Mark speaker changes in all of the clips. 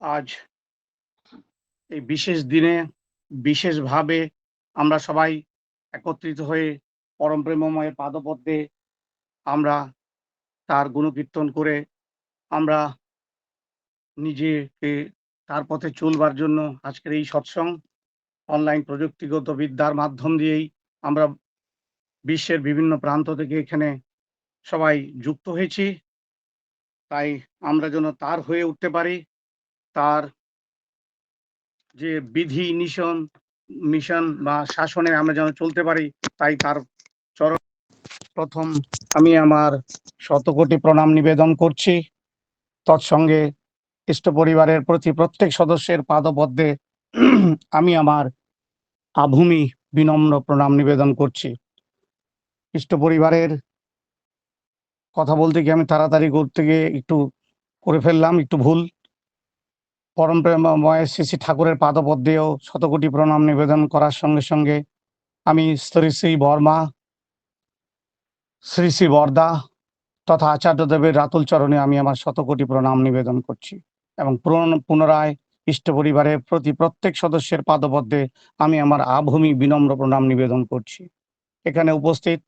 Speaker 1: আজ এই বিশেষ দিনে বিশেষভাবে আমরা সবাই একত্রিত হয়ে পরম প্রেমময়ের পাদপদ্মে আমরা তার গুণকীর্তন করে আমরা নিজেকে তার পথে চলবার জন্য আজকের এই সৎসং অনলাইন প্রযুক্তিগত বিদ্যার মাধ্যম দিয়েই আমরা বিশ্বের বিভিন্ন প্রান্ত থেকে এখানে সবাই যুক্ত হয়েছি। তাই আমরা যেন তার হয়ে উঠতে পারি। তার যে বিধি, নিশন, মিশন বা শাসনে আমরা যেন চলতে পারি, তাই তার চরম প্রথম আমি আমার শতকোটি প্রণাম নিবেদন করছি। তৎসঙ্গে ইষ্ট পরিবারের প্রতি প্রত্যেক সদস্যের পাদপদ্মে আমি আমার আভূমি বিনম্র প্রণাম নিবেদন করছি। ইষ্ট পরিবারের কথা বলতে গিয়ে আমি তাড়াতাড়ি করতে গিয়ে একটু করে ফেললাম, একটু ভুল। পরম প্রেমময় শ্রী শ্রী ঠাকুরের পাদপদ্মেও শতকোটি প্রণাম নিবেদন করার সঙ্গে সঙ্গে আমি শ্রী শ্রী বর্মা, শ্রী শ্রী বরদা তথা আচার্যদেবের রাতুল চরণে আমি আমার শতকোটি প্রণাম নিবেদন করছি এবং পুনরায় ইষ্ট পরিবারের প্রতি প্রত্যেক সদস্যের পাদপদ্মে আমি আমার আভূমি বিনম্র প্রণাম নিবেদন করছি। এখানে উপস্থিত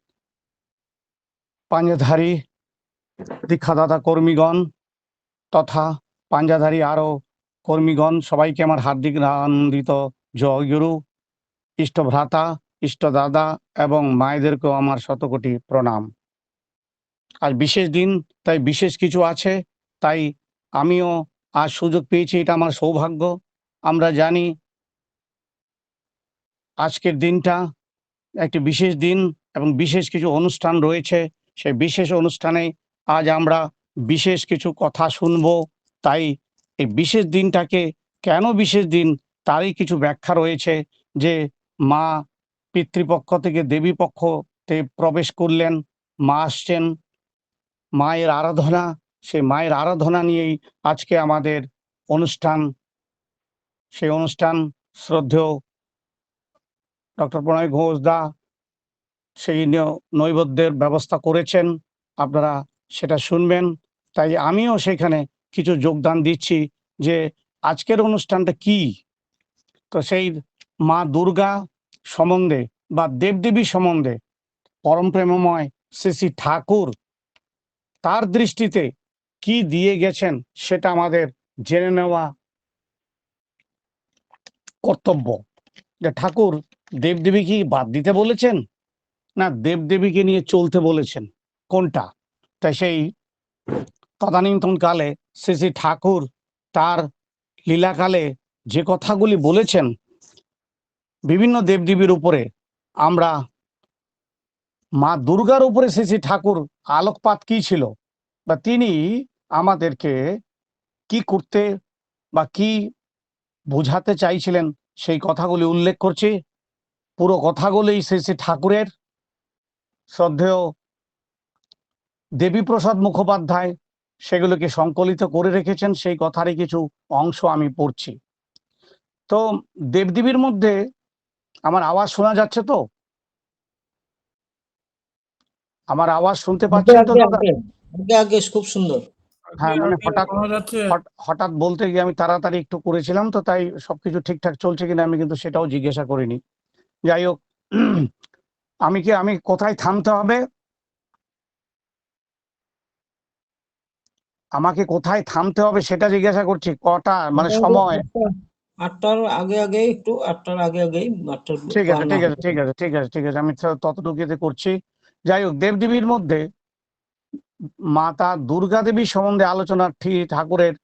Speaker 1: পাঞ্জাধারী দীক্ষাদাতা কর্মীগণ তথা পাঞ্জাধারী আরও কর্মীগণ, সবাইকে আমার হার্দিক আনন্দিত। জয়গুরু ইষ্ট ভ্রাতা, ইষ্ট দাদা এবং মায়েদেরকেও আমার শতকোটি প্রণাম। আজ বিশেষ দিন, তাই বিশেষ কিছু আছে, তাই আমিও আজ সুযোগ পেয়েছি, এটা আমার সৌভাগ্য। আমরা জানি আজকের দিনটা একটি বিশেষ দিন এবং বিশেষ কিছু অনুষ্ঠান রয়েছে। সেই বিশেষ অনুষ্ঠানে আজ আমরা বিশেষ কিছু কথা শুনব, তাই এই বিশেষ দিনটাকে কেন বিশেষ দিন? তারই কিছু ব্যাখ্যা রয়েছে যে মা পিতৃপক্ষ থেকে দেবী পক্ষতে প্রবেশ করলেন, মা আসছেন। মায়ের আরাধনা সেই মায়ের আরাধনা নিয়েই আজকে আমাদের অনুষ্ঠান। সেই অনুষ্ঠান শ্রদ্ধেয় ডক্টর প্রণয় ঘোষ দা সেই নৈবেদ্যের ব্যবস্থা করেছেন। আপনারা সেটা শুনবেন। তাই আমিও সেখানে কিছু যোগদান দিচ্ছি যে আজকের অনুষ্ঠানটা কি? তো সেই মা দুর্গা সম্বন্ধে বা দেবদেবী সম্বন্ধে পরম প্রেমময় শ্রী শ্রী ঠাকুর তার দৃষ্টিতে কি দিয়ে গেছেন সেটা আমাদের জেনে নেওয়া কর্তব্য। যে ঠাকুর দেবদেবী কি বাদ দিতে বলেছেন না দেবদেবীকে নিয়ে চলতে বলেছেন? কোনটা? তাই সেই তদানীন্তন কালে শ্রী শ্রী ঠাকুর তার লীলাকালে যে কথাগুলি বলেছেন, বিভিন্ন দেবদেবীর উপরে আমরা, মা দুর্গার উপরে শ্রী শ্রী ঠাকুর আলোকপাত কি ছিল? বা তিনি আমাদেরকে কি করতে বা কি বোঝাতে চাইছিলেন সেই কথাগুলি উল্লেখ করছি। পুরো কথাগুলি শ্রী শ্রী ঠাকুরের। শ্রদ্ধেয় দেবীপ্রসাদ মুখোপাধ্যায় সেগুলোকে সংকলিত করে রেখেছেন সেই কথারই কিছু অংশ আমি পড়ছি। তো দেবদেবীর মধ্যে আমার আওয়াজ শোনা যাচ্ছে তো? আমার আওয়াজ শুনতে পাচ্ছেন তো দাদা?
Speaker 2: খুব সুন্দর।
Speaker 1: হ্যাঁ, মানে হঠাৎ- হঠাৎ বলতে গিয়ে আমি তাড়াতাড়ি একটু করেছিলাম তো তাই সবকিছু ঠিকঠাক চলছে কিনা আমি কিন্তু সেটাও জিজ্ঞাসা করিনি। যাই হোক আমি কি আমি কোথায় থামতে হবে? আমাকে কোথায় থামতে হবে সেটা জিজ্ঞাসা করছি কটা মানে সময়?
Speaker 2: আটটার আগে আগে একটু আটটার আগে আটটার
Speaker 1: ঠিক আছে ঠিক আছে ঠিক আছে ঠিক আছে ঠিক আছে আমি তো ততটুকু এতে করছি। যাই হোক দেবদেবীর মধ্যে মাতা দুর্গা দেবীর সম্বন্ধে আলোচনা ঠিক ঠাকুরের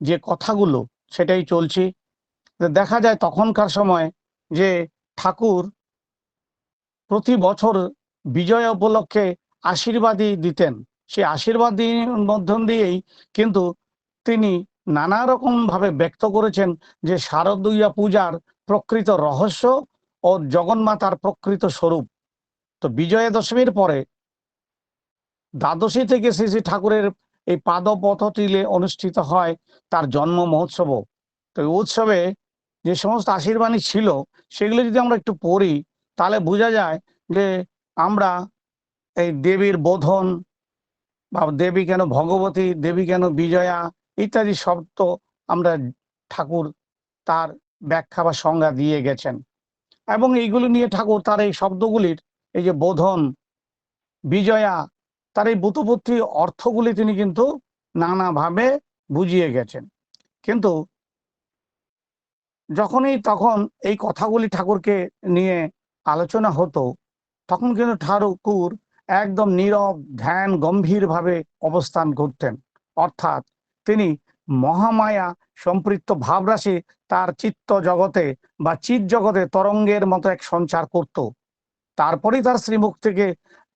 Speaker 1: যে কথাগুলো সেটাই চলছি। দেখা যায় তখনকার সময় যে ঠাকুর প্রতি বছর বিজয় উপলক্ষে আশীর্বাদই দিতেন। সেই আশীর্বাদী মধ্যম দিয়েই কিন্তু তিনি নানা রকম ভাবে ব্যক্ত করেছেন যে শারদীয়া পূজার প্রকৃত রহস্য ও জগন্মাতার প্রকৃত স্বরূপ। তো বিজয়া দশমীর পরে দ্বাদশী থেকে শ্রী শ্রী ঠাকুরের এই পাদপথটিলে অনুষ্ঠিত হয় তার জন্ম মহোৎসব। তো এই উৎসবে যে সমস্ত আশীর্বাণী ছিল, সেগুলো যদি আমরা একটু পড়ি, তাহলে বোঝা যায় যে আমরা এই দেবীর বোধন বা দেবী কেন ভগবতী, দেবী কেন বিজয়া ইত্যাদি শব্দ আমরা ঠাকুর তার ব্যাখ্যা বা সংজ্ঞা দিয়ে গেছেন। এবং এইগুলো নিয়ে ঠাকুর তার এই শব্দগুলির এই যে বোধন, বিজয়া, তার এই বুতপত্রী অর্থগুলি তিনি কিন্তু নানাভাবে বুঝিয়ে গেছেন। কিন্তু যখনই তখন এই কথাগুলি ঠাকুরকে নিয়ে আলোচনা হতো, তখন কিন্তু ঠাকুর একদম নীরব ধ্যান গম্ভীরভাবে অবস্থান করতেন। অর্থাৎ তিনি মহামায়া সম্পৃক্ত ভাবরাশি তার চিত্ত জগতে বা চিৎ জগতে তরঙ্গের মতো এক সঞ্চার করত। তারপরেই তার শ্রীমুখ থেকে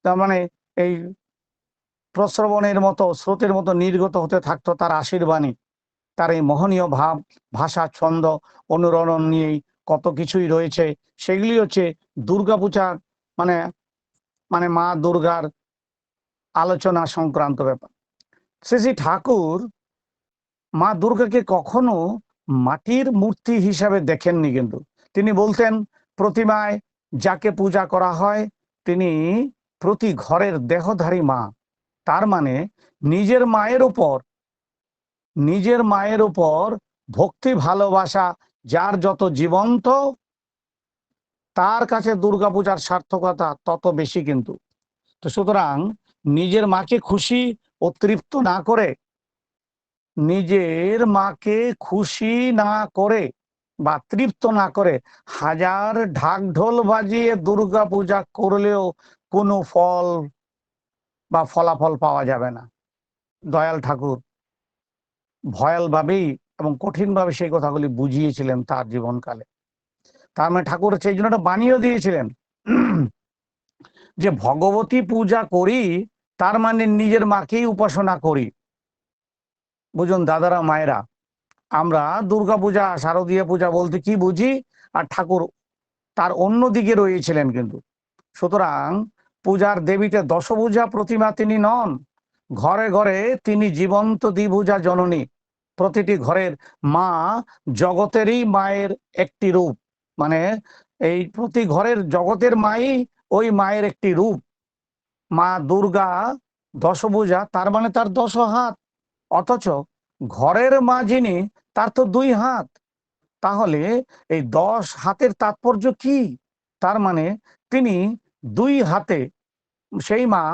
Speaker 1: মানে এই প্রশ্রবণের মতো, স্রোতের মতো নির্গত হতে থাকতো তার আশীর্বাণী। তার এই মোহনীয় ভাব, ভাষা, ছন্দ, অনুরণন নিয়েই কত কিছুই রয়েছে। সেগুলি হচ্ছে দুর্গাপূজার মানে মানে মা দুর্গার আলোচনা সংক্রান্ত ব্যাপার। শ্রী শ্রী ঠাকুর মা দুর্গাকে কখনো মাটির মূর্তি হিসাবে দেখেননি কিন্তু। তিনি বলতেন, প্রতিমায় যাকে পূজা করা হয়, তিনি প্রতি ঘরের দেহধারী মা। তার মানে নিজের মায়ের উপর, নিজের মায়ের উপর ভক্তি ভালোবাসা, যার যত জীবন্ত তার কাছে দুর্গাপূজার সার্থকতা তত বেশি কিন্তু। তো সুতরাং নিজের মাকে খুশি ও তৃপ্ত না করে, নিজের মাকে খুশি না করে বা তৃপ্ত না করে হাজার ঢাক ঢোল বাজিয়ে দুর্গা পূজা করলেও কোনো ফল বা ফলাফল পাওয়া যাবে না। দয়াল ঠাকুর ভয়ালভাবেই এবং কঠিনভাবে সেই কথাগুলি বুঝিয়েছিলেন তার জীবনকালে। তার মানে ঠাকুর সেই জন্য একটা বানিয়েও দিয়েছিলেন। যে ভগবতী পূজা করি, তার মানে নিজের মাকেই উপাসনা করি। বুঝুন দাদারা, মায়েরা, আমরা দুর্গা পূজা, শারদীয় পূজা বলতে কি বুঝি? আর ঠাকুর তার অন্য দিকে রয়েছিলেন কিন্তু। সুতরাং পূজার দেবীতে দশভূজা প্রতিমা তিনি নন। ঘরে ঘরে তিনি জীবন্ত দ্বিভূজা জননী। প্রতিটি ঘরের মা জগতেরই মায়ের একটি রূপ। মানে এই প্রতি ঘরের জগতের মাই ওই মায়ের একটি রূপ। মা দুর্গা দশভূজা, তার মানে তার দশ হাত। অথচ ঘরের মা যিনি, তার তো দুই হাত। তাহলে এই দশ হাতের তাৎপর্য কি? তার মানে তিনি দুই হাতে, সেই মা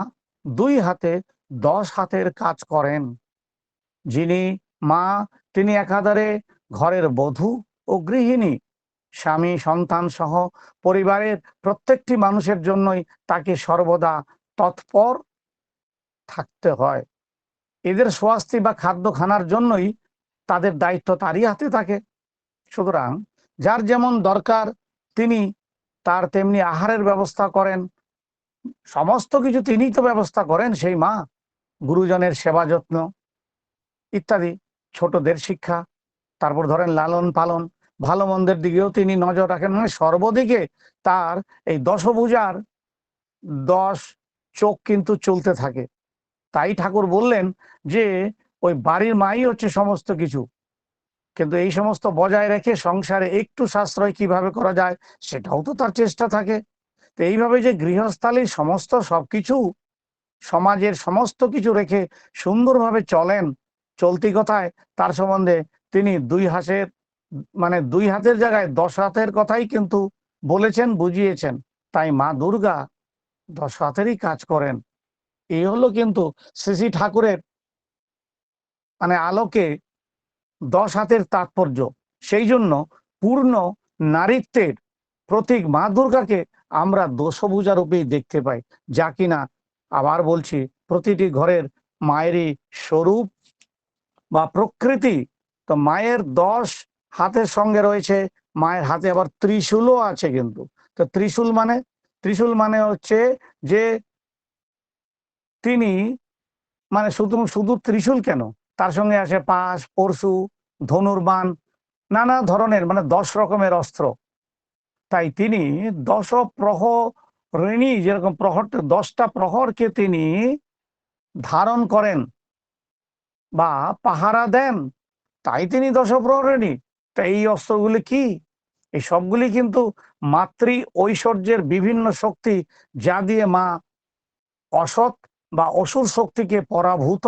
Speaker 1: দুই হাতে দশ হাতের কাজ করেন। যিনি মা, তিনি একাধারে ঘরের বধূ ও গৃহিণী। স্বামী, সন্তান সহ পরিবারের প্রত্যেকটি মানুষের জন্যই তাকে সর্বদা তৎপর থাকতে হয়। এদের স্বাস্থ্য বা খাদ্য খানার জন্যই তাদের দায়িত্ব তারই হাতে থাকে। সুতরাং যার যেমন দরকার তিনি তার তেমনি আহারের ব্যবস্থা করেন। সমস্ত কিছু তিনিই তো ব্যবস্থা করেন, সেই মা, গুরুজনের সেবা যত্ন ইত্যাদি, ছোটদের শিক্ষা, তারপর ধরেন লালন পালন ভালো মন্দের দিকেও তিনি নজর রাখেন। মানে সর্বদিকে তার এই দশভূজার দশ চোখ কিন্তু চলতে থাকে। তাই ঠাকুর বললেন যে, ওই বাড়ির মাই হচ্ছে সমস্ত কিছু। কিন্তু এই সমস্ত বজায় রেখে সংসারে একটু সাশ্রয় কীভাবে করা যায়, সেটাও তো তার চেষ্টা থাকে। তো এইভাবে যে গৃহস্থালীর সমস্ত সবকিছু, সমাজের সমস্ত কিছু রেখে সুন্দরভাবে চলেন, চলতি কথায় তার সম্বন্ধে তিনি দুই হাতের মানে দুই হাতের জায়গায় দশ হাতের কথাই কিন্তু বলেছেন, বুঝিয়েছেন। তাই মা দুর্গা দশ হাতেরই কাজ করেন। এই হলো কিন্তু শ্রী শ্রী ঠাকুরের মানে আলোকে দশ হাতের তাৎপর্য। সেই জন্য পূর্ণ নারীত্বের প্রতীক মা দুর্গাকে আমরা দোষভূজা রূপেই দেখতে পাই। যা কিনা আবার বলছি, প্রতিটি ঘরের মায়েরই স্বরূপ বা প্রকৃতি। তো মায়ের দশ হাতের সঙ্গে রয়েছে, মায়ের হাতে আবার ত্রিশূলও আছে কিন্তু। তো ত্রিশূল মানে ত্রিশূল মানে হচ্ছে যে তিনি মানে শুধু শুধু ত্রিশূল কেন? তার সঙ্গে আসে পাশ, পরশু ধনুর্বান নানা ধরনের মানে দশ রকমের অস্ত্র। তাই তিনি দশ প্রহরিণী যেরকম প্রহর দশটা প্রহরকে তিনি ধারণ করেন বা পাহারা দেন, তাই তিনি দশ প্রহরিণী তা এই অস্ত্রগুলি কি? এই সবগুলি কিন্তু মাতৃ ঐশ্বর্যের বিভিন্ন শক্তি যা দিয়ে মা অসৎ বা অসুর শক্তিকে পরাভূত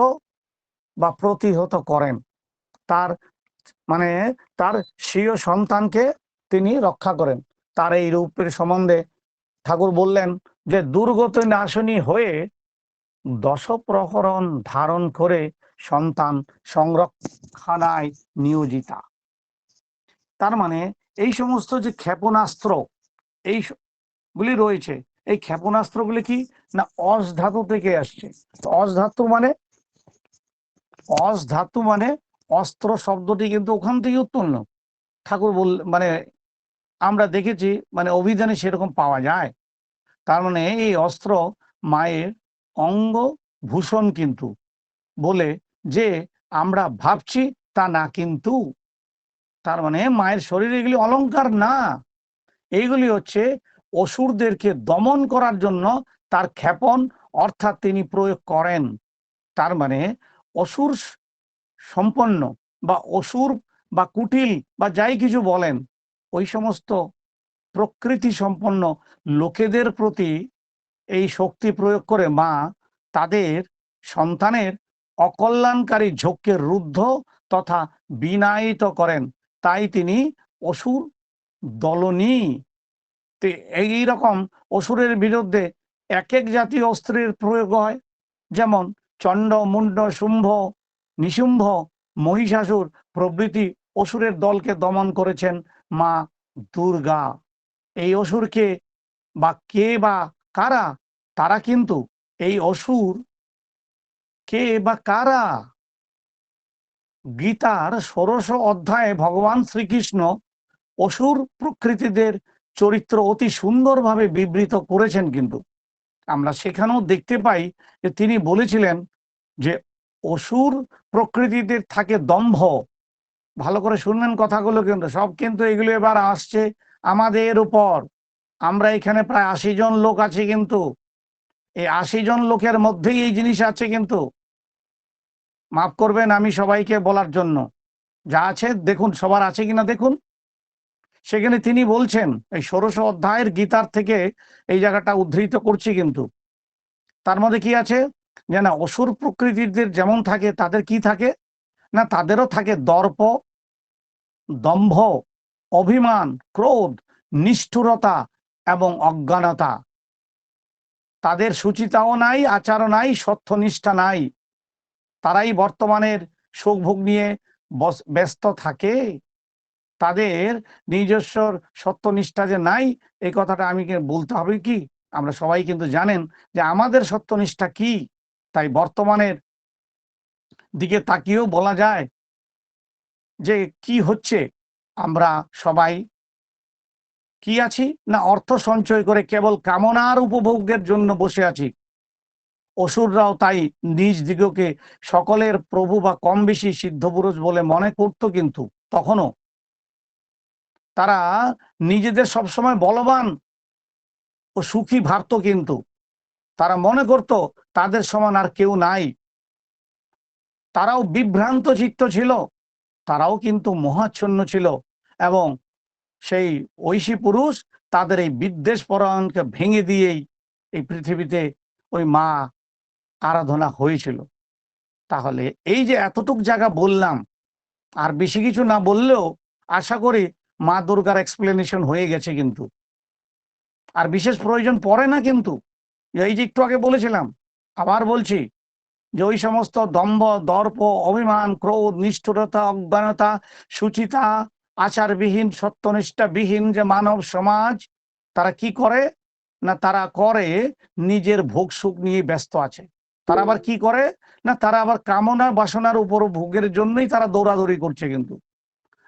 Speaker 1: বা প্রতিহত করেন। তার মানে তার স্বীয় সন্তানকে তিনি রক্ষা করেন। তার এই রূপের সম্বন্ধে ঠাকুর বললেন যে, দুর্গত নাশনী হয়ে দশপ্রহরণ ধারণ করে সন্তান সংরক্ষণায় নিয়োজিতা। তার মানে এই সমস্ত যে ক্ষেপণাস্ত্র, এই গুলি রয়েছে, এই ক্ষেপণাস্ত্রগুলি কি? না অস ধাতু থেকে আসছে। অস ধাতু মানে অস ধাতু মানে অস্ত্র শব্দটি কিন্তু ওখান থেকে উৎপন্ন। ঠাকুর বল মানে আমরা দেখেছি মানে অভিধানে সেরকম পাওয়া যায়। তার মানে এই অস্ত্র মায়ের অঙ্গ ভূষণ কিন্তু বলে যে আমরা ভাবছি তা না কিন্তু। তার মানে মায়ের শরীরে এগুলি অলংকার না। এইগুলি হচ্ছে অসুরদেরকে দমন করার জন্য তার ক্ষেপণ অর্থাৎ তিনি প্রয়োগ করেন। তার মানে অসুর সম্পন্ন বা অসুর বা কুটিল বা যাই কিছু বলেন, ওই সমস্ত প্রকৃতি সম্পন্ন লোকেদের প্রতি এই শক্তি প্রয়োগ করে মা তাদের সন্তানের অকল্যাণকারী ঝোঁককে রুদ্ধ তথা বিনায়িত করেন। তাই তিনি অসুর দলনী। এই রকম অসুরের বিরুদ্ধে এক এক জাতীয় অস্ত্রের প্রয়োগ হয়। যেমন চণ্ড মুন্ড শুম্ভ, নিশুম্ভ, মহিষাসুর প্রভৃতি অসুরের দলকে দমন করেছেন মা দুর্গা। এই অসুরকে বা কে বা কারা, তারা কিন্তু এই অসুর কে বা কারা গীতার ষোড়শ অধ্যায়ে ভগবান শ্রীকৃষ্ণ অসুর প্রকৃতিদের চরিত্র অতি সুন্দরভাবে বিবৃত করেছেন কিন্তু। আমরা সেখানেও দেখতে পাই যে তিনি বলেছিলেন যে অসুর প্রকৃতিদের থাকে দম্ভ। ভালো করে শুনবেন কথাগুলো কিন্তু। সব কিন্তু এগুলো এবার আসছে আমাদের উপর। আমরা এখানে প্রায় আশি জন লোক আছি কিন্তু। এই আশি জন লোকের মধ্যেই এই জিনিস আছে কিন্তু। মাফ করবেন আমি সবাইকে বলার জন্য। যা আছে দেখুন, সবার আছে কিনা দেখুন। সেখানে তিনি বলছেন, এই ষোড়শ অধ্যায়ের গীতার থেকে এই জায়গাটা উদ্ধৃত করছি কিন্তু। তার মধ্যে কি আছে? যে না, অসুর প্রকৃতিদের যেমন থাকে, তাদের কি থাকে? না, তাদেরও থাকে দর্প, দম্ভ, অভিমান, ক্রোধ, নিষ্ঠুরতা এবং অজ্ঞানতা। তাদের সুচিতাও নাই, আচারও নাই, সত্যনিষ্ঠা নাই। তারাই বর্তমানের সুখ ভোগ নিয়ে ব্যস্ত থাকে। তাদের নিজস্ব সত্যনিষ্ঠা যে নাই এই কথাটা আমি বলতে হবে কি? আমরা সবাই কিন্তু জানেন যে আমাদের সত্যনিষ্ঠা কি? তাই বর্তমানের দিকে তাকিয়েও বলা যায় যে কি হচ্ছে? আমরা সবাই কি আছি? না অর্থ সঞ্চয় করে কেবল কামনার উপভোগের জন্য বসে আছি? অসুররাও তাই নিজ দিগকে সকলের প্রভু বা কম বেশি সিদ্ধপুরুষ বলে মনে করত কিন্তু তখনও। তারা নিজেদের সবসময় বলবান ও সুখী ভাবত কিন্তু। তারা মনে করত তাদের সমান আর কেউ নাই। তারাও বিভ্রান্ত চিত্ত ছিল। তারাও কিন্তু মহাচ্ছন্ন ছিল এবং সেই ঐশী পুরুষ তাদের এই বিদ্বেষ পরায়ণকে ভেঙে দিয়েই এই পৃথিবীতে ওই মা আরাধনা হয়েছিল। তাহলে এই যে এতটুক জায়গা বললাম, আর বেশি কিছু না বললেও আশা করি মা দুর্গার এক্সপ্লেনেশন হয়ে গেছে কিন্তু। আর বিশেষ প্রয়োজন পড়ে না কিন্তু। এই যে একটু আগে বলেছিলাম, আবার বলছি যে ওই সমস্ত দম্ভ, দর্প, অভিমান, ক্রোধ, নিষ্ঠুরতা, অজ্ঞানতা, সুচিতা, আচারবিহীন, সত্যনিষ্ঠাবিহীন যে মানব সমাজ, তারা কি করে? না তারা করে নিজের ভোগ সুখ নিয়ে ব্যস্ত আছে। তারা আবার কি করে? না তারা আবার কামনা বাসনার উপর ভোগের জন্যই তারা দৌড়াদৌড়ি করছে কিন্তু।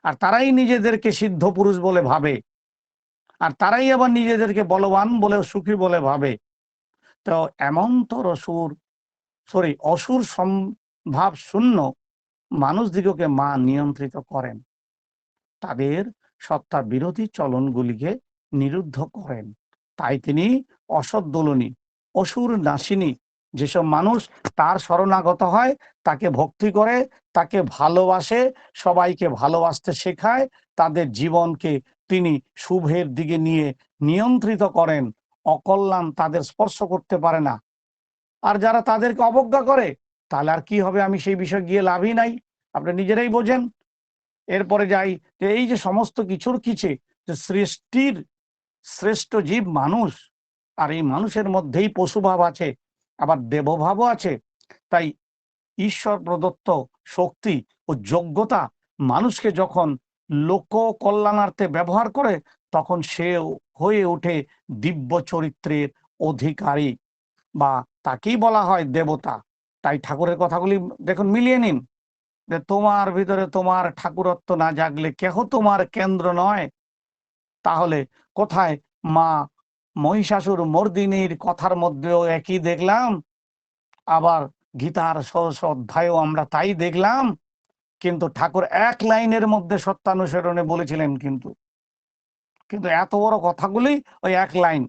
Speaker 1: আর তারাই নিজেদেরকে সিদ্ধ পুরুষ বলে ভাবে। আর তারাই আবার নিজেদেরকে বলবান বলে সুখী বলে ভাবে। তো এমন তোর অসুর সরি অসুর সম্ভাব শূন্য মানুষদিগকে মা নিয়ন্ত্রিত করেন। তাদের সত্তা বিরোধী চলনগুলিকে নিরুদ্ধ করেন। তাই তিনি অসদ্দোলনী অসুর নাসিনী যেসব মানুষ তার শরণাগত হয়, তাকে ভক্তি করে, তাকে ভালোবাসে, সবাইকে ভালোবাসতে শেখায়, তাদের জীবনকে তিনি শুভের দিকে নিয়ে নিয়ন্ত্রিত করেন, অকল্যাণ তাদের স্পর্শ করতে পারে না। আর যারা তাদেরকে অবজ্ঞা করে, তাহলে আর কি হবে? আমি সেই বিষয়ে গিয়ে লাভই নাই। আপনি নিজেরাই বোঝেন। এরপরে যাই, যে এই যে সমস্ত কিছুর কিছে, যে সৃষ্টির শ্রেষ্ঠ জীব মানুষ, আর এই মানুষের মধ্যেই পশুভাব আছে আবার দেবভাবও আছে। তাই ঈশ্বর প্রদত্ত শক্তি ও যোগ্যতা মানুষকে যখন লোক কল্যাণার্থে ব্যবহার করে, তখন সে হয়ে ওঠে দিব্য চরিত্রের অধিকারী বা তাকেই বলা হয় দেবতা। তাই ঠাকুরের কথাগুলি দেখুন, মিলিয়ে নিন। যে তোমার ভিতরে তোমার ঠাকুরত্ব না জাগলে কেহ তোমার কেন্দ্র নয়। তাহলে কোথায় মা মহিষাসুর মর্দিনীর কথার মধ্যেও একই দেখলাম। আবার গীতার ষোড়শ অধ্যায়ও আমরা তাই দেখলাম। কিন্তু ঠাকুর এক লাইনের মধ্যে সত্যানুসরণে বলেছিলেন কিন্তু। কিন্তু এত বড় কথাগুলি ওই এক লাইন।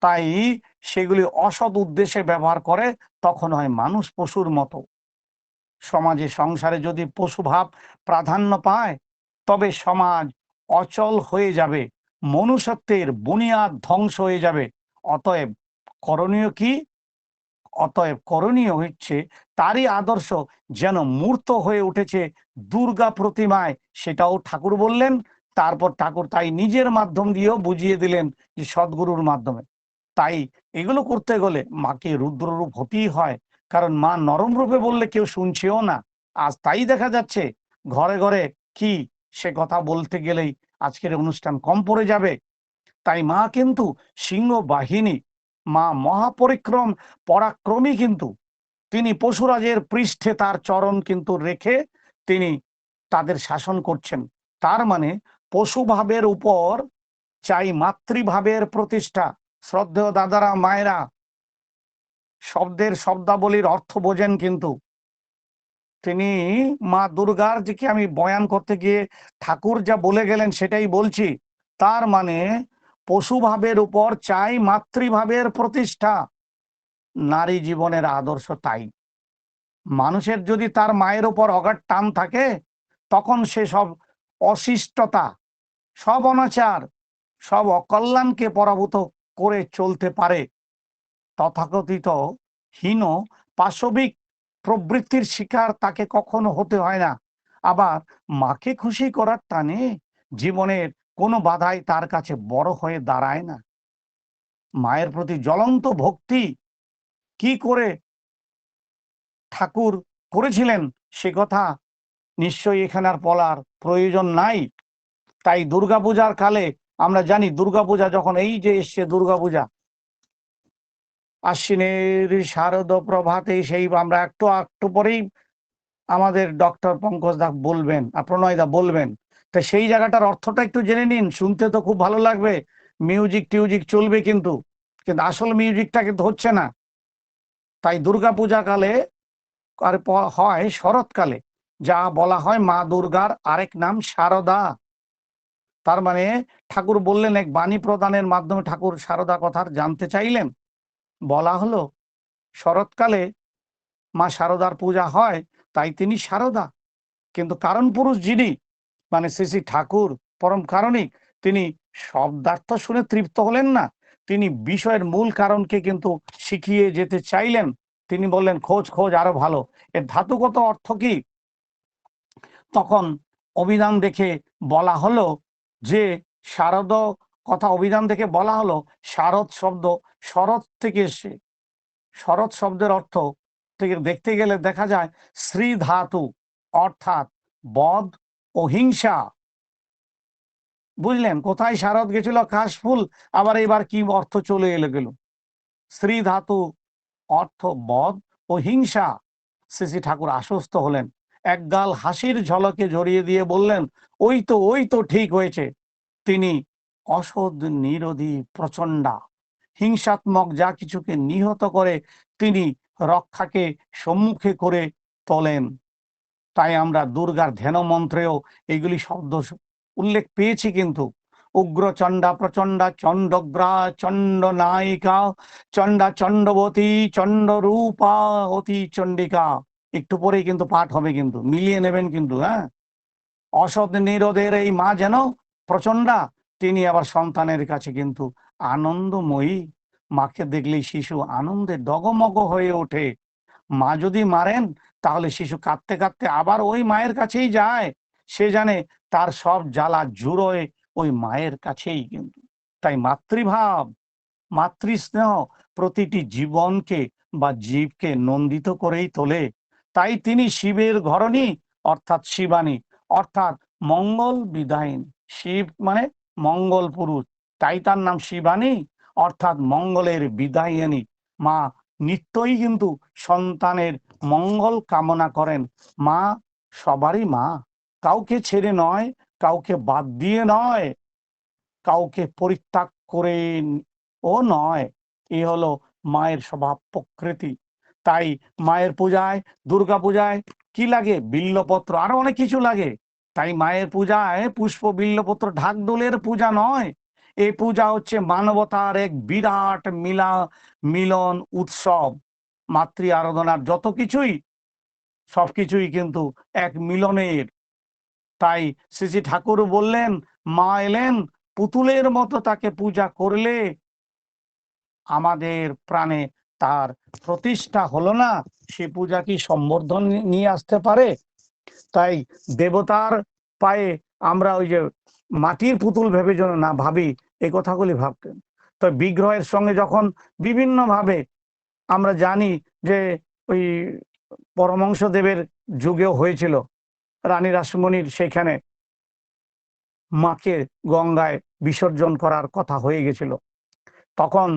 Speaker 1: তাই সেগুলি অসৎ উদ্দেশ্যে ব্যবহার করে তখন হয় মানুষ পশুর মতো। সমাজে সংসারে যদি পশুভাব প্রাধান্য পায়, তবে সমাজ অচল হয়ে যাবে। মনুষ্যত্বের বুনিয়াদ ধ্বংস হয়ে যাবে। অতএব করণীয় কি? অতএব করণীয় হচ্ছে তারই আদর্শ যেন মূর্ত হয়ে উঠেছে দুর্গা প্রতিমায়। সেটাও ঠাকুর বললেন, তারপর ঠাকুর তাই নিজের মাধ্যম দিয়েও বুঝিয়ে দিলেন যে সদ্গুরুর মাধ্যমে। তাই এগুলো করতে গেলে মাকে রুদ্ররূপ হতেই হয়, কারণ মা নরম রূপে বললে কেউ শুনছেও না। আজ তাই দেখা যাচ্ছে, ঘরে ঘরে কি সে কথা বলতে গেলেই আজকের অনুষ্ঠান কম পড়ে যাবে। তাই মা কিন্তু সিংহ বাহিনী, মা মহাপরিক্রম পরাক্রমী কিন্তু। তিনি পশুরাজের পৃষ্ঠে তার চরণ কিন্তু রেখে তিনি তাদের শাসন করছেন। তার মানে পশুভাবের উপর চাই মাতৃভাবের প্রতিষ্ঠা। শ্রদ্ধেয় দাদারা, মায়েরা, শব্দের শব্দাবলীর অর্থ বোঝেন কিন্তু। তিনি মা দুর্গার দিকে আমি বয়ান করতে গিয়ে ঠাকুর যা বলে গেলেন সেটাই বলছি। তার মানে পশুভাবের উপর চাই মাতৃভাবের প্রতিষ্ঠা। নারী জীবনের আদর্শ তাই। মানুষের যদি তার মায়ের উপর অগাধ টান থাকে, তখন সে সব অশিষ্টতা, সব অনাচার, সব অকল্যাণকে পরাভূত করে চলতে পারে। তথাকথিত হীন পাশবিক প্রবৃত্তির শিকার তাকে কখনো হতে হয় না। আবার মাকে খুশি করার টানে জীবনের কোনো বাধাই তার কাছে বড় হয়ে দাঁড়ায় না। মায়ের প্রতি জ্বলন্ত ভক্তি কি করে ঠাকুর করেছিলেন সে কথা নিশ্চয়ই এখানে আর বলার প্রয়োজন নাই। তাই দুর্গাপূজার কালে আমরা জানি দুর্গাপূজা যখন এই যে এসছে দুর্গাপূজা আশ্বিনের শারদ প্রভাতে সেই আমরা একটু একটু পরেই আমাদের ডক্টর পঙ্কজ দা বলবেন, প্রণয় দা বলবেন। তা সেই জায়গাটার অর্থটা একটু জেনে নিন, শুনতে তো খুব ভালো লাগবে। মিউজিক টিউজিক চলবে কিন্তু কিন্তু আসল মিউজিকটা কিন্তু হচ্ছে না। তাই দুর্গা পূজা কালে আর হয় শরৎকালে যা বলা হয় মা দুর্গার আরেক নাম শারদা। তার মানে ঠাকুর বললেন, এক বাণী প্রদানের মাধ্যমে ঠাকুর শারদা কথার জানতে চাইলেন। বলা হলো, শরৎকালে মা শারদার পূজা হয়, তাই তিনি শারদা কিন্তু কারণ পুরুষ যিনি মানে শ্রী শ্রী ঠাকুর পরম কারণিক, তিনি শব্দার্থ শুনে তৃপ্ত হলেন না। তিনি বিষয়ের মূল কারণকে কিন্তু শিখিয়ে যেতে চাইলেন। তিনি বললেন, খোঁজ খোঁজ, আরও ভালো। এর ধাতুগত অর্থ কি? তখন অভিধান দেখে বলা হলো যে শারদ কথা অভিধান থেকে বলা হলো শারদ শব্দ। শরৎ থেকে এসে শরৎ শব্দের অর্থ থেকে দেখতে গেলে দেখা যায় শ্রী ধাতু, অর্থাৎ বধ ও হিংসা। বুঝলেন? কোথায় শারদ গেছিল? কাশফুল। আবার এবার কি অর্থ চলে এলো গেল? শ্রী ধাতু অর্থ বধ ও হিংসা। শ্রী ঠাকুর আশ্বস্ত হলেন। একগাল হাসির ঝলকে জড়িয়ে দিয়ে বললেন, ওই তো ওই তো ঠিক হয়েছে। তিনি অসৎ, নিরোধী, প্রচণ্ডা। হিংসাত্মক যা কিছুকে নিহত করে, তিনি রক্ষাকে সম্মুখে করে তোলেন। তাই আমরা দুর্গার ধ্যান মন্ত্রেও এইগুলি শব্দ উল্লেখ পেয়েছি কিন্তু। উগ্র চণ্ডা প্রচণ্ডা, চণ্ডগ্রা চণ্ড নায়িকা চণ্ডা চণ্ডবতী চণ্ড রূপা অতি চণ্ডিকা। একটু পরেই কিন্তু পাঠ হবে কিন্তু, মিলিয়ে নেবেন কিন্তু হ্যাঁ? অসৎ, নিরোধের এই মা যেন প্রচণ্ডা তিনি আবার সন্তানের কাছে কিন্তু আনন্দময়ী। মাকে দেখলেই শিশু আনন্দে ডগমগ হয়ে ওঠে। মা যদি মারেন, তাহলে শিশু কাঁদতে কাঁদতে আবার ওই মায়ের কাছেই যায়। সে জানে তার সব জ্বালা জুড়োয় ওই মায়ের কাছেই কিন্তু। তাই মাতৃভাব, মাতৃস্নেহ প্রতিটি জীবনকে বা জীবকে নন্দিত করেই তোলে। তাই তিনি শিবের ঘরণী, অর্থাৎ শিবানী, অর্থাৎ মঙ্গল বিদায়িনী শিব মানে মঙ্গল পুরুষ। তাই তার নাম শিবানী, অর্থাৎ মঙ্গলের বিদায়িনী। মা নিত্যই কিন্তু সন্তানের মঙ্গল কামনা করেন। মা সবারই মা। কাউকে ছেড়ে নয়, কাউকে বাদ দিয়ে নয়, কাউকে পরিত্যাগ করে ও নয়। এ হলো মায়ের স্বভাব প্রকৃতি। তাই মায়ের পূজায়, দুর্গা পূজায় কি লাগে? বিল্লপত্র। আরও অনেক কিছু লাগে। তাই মায়ের পূজায় পুষ্প বিল্লপত্র ঢাকডোলের পূজা নয়। এই পূজা হচ্ছে মানবতার এক বিরাট মিলা, মিলন, উৎসব। মাতৃ আরাধনার যত কিছুই সবকিছুই কিন্তু এক মিলনের। তাই শ্রী শ্রী ঠাকুর বললেন, মা এলেন, পুতুলের মতো তাকে পূজা করলে আমাদের প্রাণে তার প্রতিষ্ঠা হলো না। সে পূজা কি সম্বর্ধন নিয়ে আসতে পারে? তাই দেবতার পায়ে আমরা ওই যে মাটির পুতুল ভেবে যেন না ভাবি এই কথাগুলি ভাবতেন। তো বিগ্রহের সঙ্গে যখন বিভিন্ন ভাবে আমরা জানি যে ওই পরমংশ দেবের যুগেও হয়েছিল, রানী রাসমণির সেখানে মাকে গঙ্গায় বিসর্জন করার কথা হয়ে গেছিল। তখন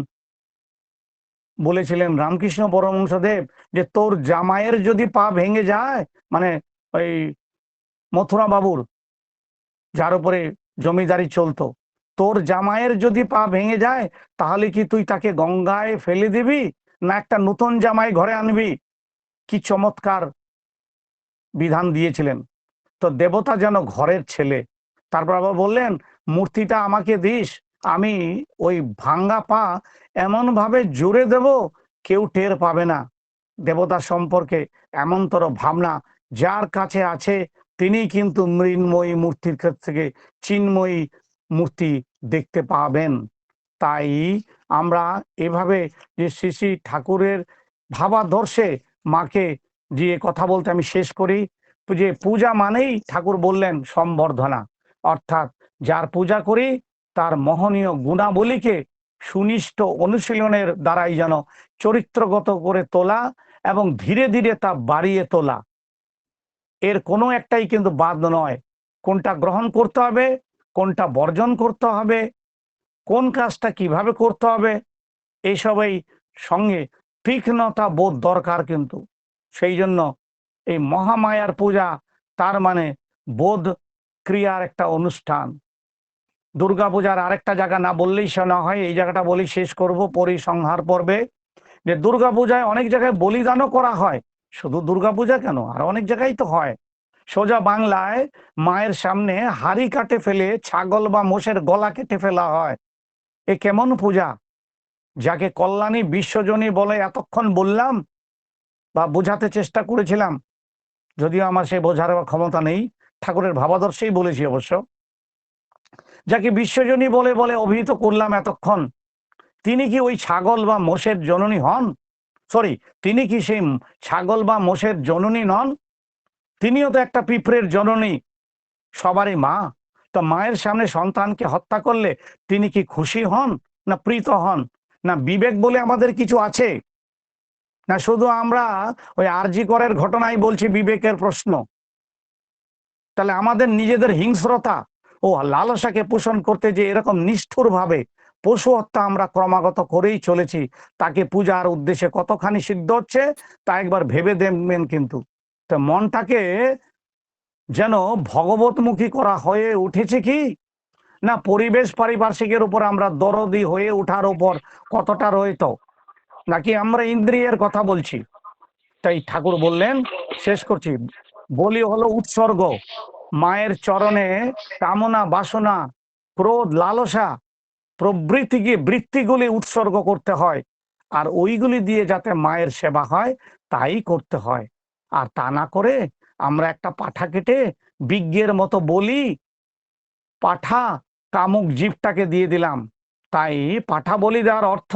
Speaker 1: বলেছিলেন, রামকৃষ্ণ পরমহংসদেব, যে তোর জামাইয়ের যদি পা ভেঙে যায় মানে ওই মথুরা বাবুর যার উপরে জমিদারি চলতো। তোর জামাইয়ের যদি পা ভেঙে যায়, তাহলে কি তুই তাকে গঙ্গায় ফেলে দিবি, না একটা নতুন জামাই ঘরে আনবি? কি চমৎকার বিধান দিয়েছিলেন। তো দেবতা যেন ঘরের ছেলে। তারপর আবার বললেন, মূর্তিটা আমাকে দিস, আমি ওই ভাঙ্গা পা এমন ভাবে জুড়ে দেব, কেউ টের পাবে না। দেবতা সম্পর্কে এমনতর ভাবনা যার কাছে আছে তিনি কিন্তু মৃন্ময়ী মূর্তির কাছ থেকে চিন্ময়ী মূর্তি দেখতে পাবেন। তাই আমরা এভাবে যে শ্রী ঠাকুরের ভাবাদর্শে মাকে দিয়ে কথা বলতে আমি শেষ করি। যে পূজা মানেই ঠাকুর বললেন সম্বর্ধনা। অর্থাৎ যার পূজা করি, তার মহনীয় গুণাবলীকে সুনিষ্ঠ অনুশীলনের দ্বারাই যেন চরিত্রগত করে তোলা এবং ধীরে ধীরে তা বাড়িয়ে তোলা। এর কোনো একটাই কিন্তু বাদ নয়। কোনটা গ্রহণ করতে হবে, কোনটা বর্জন করতে হবে, কোন কাজটা কীভাবে করতে হবে এইসবই সঙ্গে তীক্ষ্ণতা বোধ দরকার কিন্তু। সেই জন্য এই মহামায়ার পূজা তার মানে বোধ ক্রিয়ার একটা অনুষ্ঠান। দুর্গা পূজার আরেকটা জায়গা না বললেই শোনা হয়, এই জায়গাটা বলি শেষ করব, পরিসংহার পর্বে। যে দুর্গা পূজায় অনেক জায়গায় বলিদানও করা হয়। শুধু দুর্গাপূজা কেন? আর অনেক জায়গায় তো হয়। সোজা বাংলায় মায়ের সামনে হাড়ি কাটে ফেলে ছাগল বা মোষের গলা কেটে ফেলা হয়। এ কেমন পূজা? যাকে কল্যাণী বিশ্বজনী বলে এতক্ষণ বললাম বা বোঝাতে চেষ্টা করেছিলাম, যদিও আমার সে বোঝার ক্ষমতা নেই, ঠাকুরের ভাবাদর্শেই বলেছি অবশ্য। যাকে বিশ্বজনী বলে বলে অভিহিত করলাম এতক্ষণ, তিনি কি ওই ছাগল বা মোষের জননী হন? সরি, তিনি কি সেই ছাগল বা মোষের জননী নন? তিনিও তো একটা পিঁপড়ের জননী। সবারই মা। তো মায়ের সামনে সন্তানকে হত্যা করলে তিনি কি খুশি হন না প্রীত হন? না বিবেক বলে আমাদের কিছু আছে? না শুধু আমরা ওই আরজি করের ঘটনাই বলছি বিবেকের প্রশ্ন? তাহলে আমাদের নিজেদের হিংস্রতা ও লালসাকে পোষণ করতে যে এরকম নিষ্ঠুর ভাবে পশু হত্যা আমরা ক্রমাগত করেই চলেছি। তাকে পূজার উদ্দেশ্যে কতখানি সিদ্ধ হচ্ছে, তা একবার ভেবে দেখবেন কিন্তু। তো মনটাকে যেন ভগবতমুখী করা হয়ে উঠেছে কি? না পরিবেশ পারিপার্শ্বিকের উপর আমরা দরদি হয়ে ওঠার উপর কতটা রয়েত নাকি আমরা ইন্দ্রিয়ের কথা বলছি? তাই ঠাকুর বললেন, শেষ করছি। বলি হলো উৎসর্গ। মায়ের চরণে কামনা, বাসনা, ক্রোধ, লালসা প্রবৃত্তিকে বৃত্তিগুলি উৎসর্গ করতে হয়, আর ওইগুলি দিয়ে যাতে মায়ের সেবা হয়, তাই করতে হয়। আর তা না করে আমরা একটা পাঠা কেটে বিজ্ঞের মতো বলি, পাঠা, কামুক জীবটাকে দিয়ে দিলাম। তাই পাঠা বলি দেওয়ার অর্থ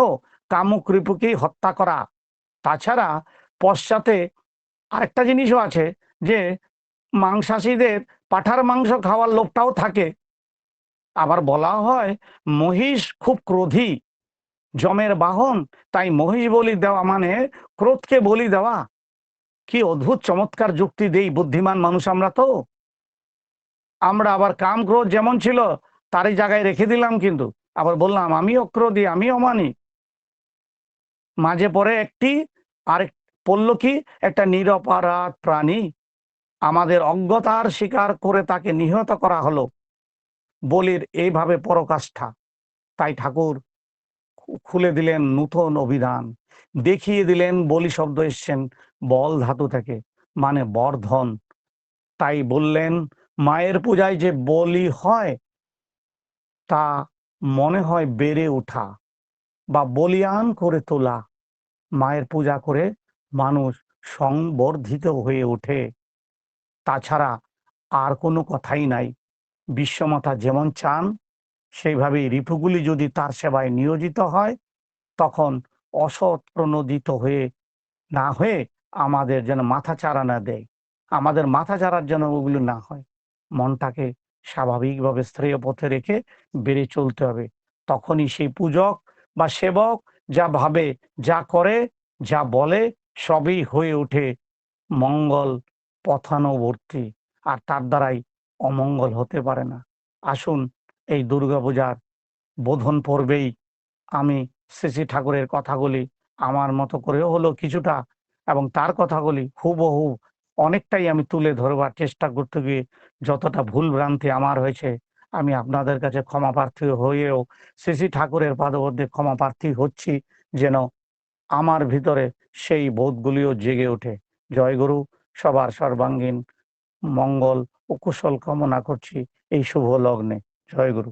Speaker 1: কামুক রিপুকেই হত্যা করা। তাছাড়া পশ্চাতে আরেকটা জিনিসও আছে যে মাংসাশীদের পাঠার মাংস খাওয়ার লোভটাও থাকে। আবার বলা হয় মহিষ খুব ক্রোধী। জমের বাহন, তাই মহিষ বলি দেওয়া মানে ক্রোধকে বলি দেওয়া। কি অদ্ভুত চমৎকার যুক্তি দেই বুদ্ধিমান মানুষ আমরা তো। আমরা আবার কাম ক্রোধ যেমন ছিল, তারই জায়গায় রেখে দিলাম কিন্তু। আবার বললাম আমি অক্রোধী আমি অমানি মাঝে পরে একটি আর পড়ল কি, একটা নিরপরাধ প্রাণী। আমাদের অজ্ঞতার স্বীকার করে তাকে নিহত করা হলো। বলির এইভাবে পরকাষ্ঠা। তাই ঠাকুর খুলে দিলেন নূতন অভিধান। দেখিয়ে দিলেন বলি শব্দ এসছেন বল ধাতু থেকে মানে বর্ধন। তাই বললেন, মায়ের পূজায় যে বলি হয়, তা মনে হয় বেড়ে ওঠা বা বলিয়ান করে তোলা। মায়ের পূজা করে মানুষ সংবর্ধিত হয়ে ওঠে। তাছাড়া আর কোনো কথাই নাই। বিশ্বমাতা যেমন চান সেইভাবে রিপুগুলি যদি তার সেবায় নিয়োজিত হয়, তখন অসৎ প্রণোদিত হয়ে, না হয়ে আমাদের যেন মাথা চারা না দেয়। আমাদের মাথা চারার যেন ওগুলো না হয়। মনটাকে স্বাভাবিকভাবে শ্রেয় পথে রেখে বেড়ে চলতে হবে। তখনই সেই পূজক বা সেবক যা ভাবে, যা করে, যা বলে, সবই হয়ে ওঠে মঙ্গল পথানুবর্তী। আর তার দ্বারাই অমঙ্গল হতে পারে না। আসুন, এই দুর্গাপূজার বোধন পর্বেই আমি শ্রী ঠাকুরের কথাগুলি আমার মতো করেও হলো কিছুটা এবং তার কথাগুলি হুবহু অনেকটাই আমি তুলে ধরবার চেষ্টা করতে গিয়ে যতটা ভুল ভ্রান্তি আমার হয়েছে, আমি আপনাদের কাছে ক্ষমা প্রার্থী হয়েও শ্রী ঠাকুরের পাদবদ্ধে ক্ষমা প্রার্থী হচ্ছি যেন আমার ভিতরে সেই বোধগুলিও জেগে ওঠে। জয়গুরু সবার সর্বাঙ্গীন মঙ্গল ও কুশল কামনা করছি। এই শুভ লগ্নে। জয়গুরু